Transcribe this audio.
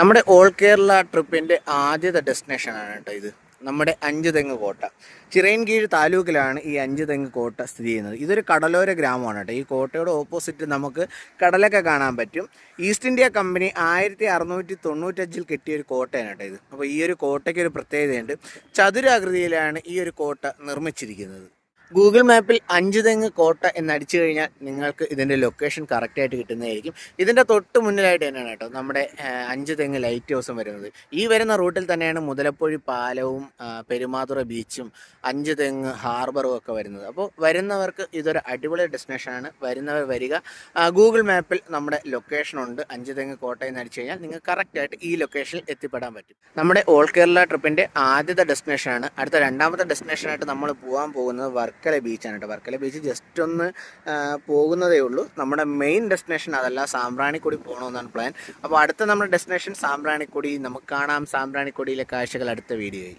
നമ്മുടെ ഓൾ കേരള ട്രിപ്പിന്റെ ആദ്യത്തെ ഡെസ്റ്റിനേഷനാണ് കേട്ടോ ഇത്. നമ്മുടെ അഞ്ച് തെങ്ങ് കോട്ട. ചിറയൻകീഴ് താലൂക്കിലാണ് ഈ അഞ്ച് തെങ്ങ് കോട്ട സ്ഥിതി ചെയ്യുന്നത്. ഇതൊരു കടലോര ഗ്രാമമാണ് കേട്ടോ. ഈ കോട്ടയുടെ ഓപ്പോസിറ്റ് നമുക്ക് കടലൊക്കെ കാണാൻ പറ്റും. ഈസ്റ്റ് ഇന്ത്യ കമ്പനി ആയിരത്തി അറുന്നൂറ്റി തൊണ്ണൂറ്റഞ്ചിൽ കെട്ടിയ ഒരു കോട്ടയാണ് കേട്ടോ ഇത്. അപ്പോൾ ഈ ഒരു കോട്ടയ്ക്ക് ഒരു പ്രത്യേകതയുണ്ട്. ചതുരാകൃതിയിലാണ് ഈ ഒരു കോട്ട നിർമ്മിച്ചിരിക്കുന്നത്. ഗൂഗിൾ മാപ്പിൽ അഞ്ച് തെങ്ങ് കോട്ട എന്നടിച്ചു കഴിഞ്ഞാൽ നിങ്ങൾക്ക് ഇതിന്റെ ലൊക്കേഷൻ കറക്റ്റായിട്ട് കിട്ടുന്നതായിരിക്കും. ഇതിന്റെ തൊട്ട് മുന്നിലായിട്ട് തന്നെയാണ് കേട്ടോ നമ്മുടെ അഞ്ച് തെങ്ങ് ലൈറ്റ് ഹൗസും വരുന്നത്. ഈ വരുന്ന റൂട്ടിൽ തന്നെയാണ് മുതലപ്പൊഴി പാലവും പെരുമാതുറ ബീച്ചും അഞ്ച് തെങ്ങ് ഹാർബറും ഒക്കെ വരുന്നത്. അപ്പോൾ വരുന്നവർക്ക് ഇതൊരു അടിപൊളി ഡെസ്റ്റിനേഷനാണ് വരുന്നവർ വരിക. ഗൂഗിൾ മാപ്പിൽ നമ്മുടെ ലൊക്കേഷൻ ഉണ്ട്. അഞ്ച് തെങ്ങ് കോട്ട എന്ന് അടിച്ചു കഴിഞ്ഞാൽ നിങ്ങൾക്ക് കറക്റ്റായിട്ട് ഈ ലൊക്കേഷനിൽ എത്തിപ്പെടാൻ പറ്റും. നമ്മുടെ ഓൾ കേരള ട്രിപ്പിന്റെ ആദ്യത്തെ ഡെസ്റ്റിനേഷനാണ് അടുത്ത രണ്ടാമത്തെ ഡെസ്റ്റിനേഷനായിട്ട് നമ്മൾ പോകാൻ പോകുന്നത് വർക്കല ബീച്ചാണ് കേട്ടോ വർക്കല ബീച്ച് ജസ്റ്റ് ഒന്ന് പോകുന്നതേ ഉള്ളൂ. നമ്മുടെ മെയിൻ ഡെസ്റ്റിനേഷൻ അതല്ല സാമ്പ്രാണിക്കൊടി പോകണമെന്നാണ് പ്ലാൻ അപ്പോൾ അടുത്ത നമ്മുടെ ഡെസ്റ്റിനേഷൻ സാമ്പ്രാണിക്കൊടി. നമുക്ക് കാണാം സാമ്പ്രാണിക്കൊടിയിലെ കാഴ്ചകൾ അടുത്ത വീഡിയോയിൽ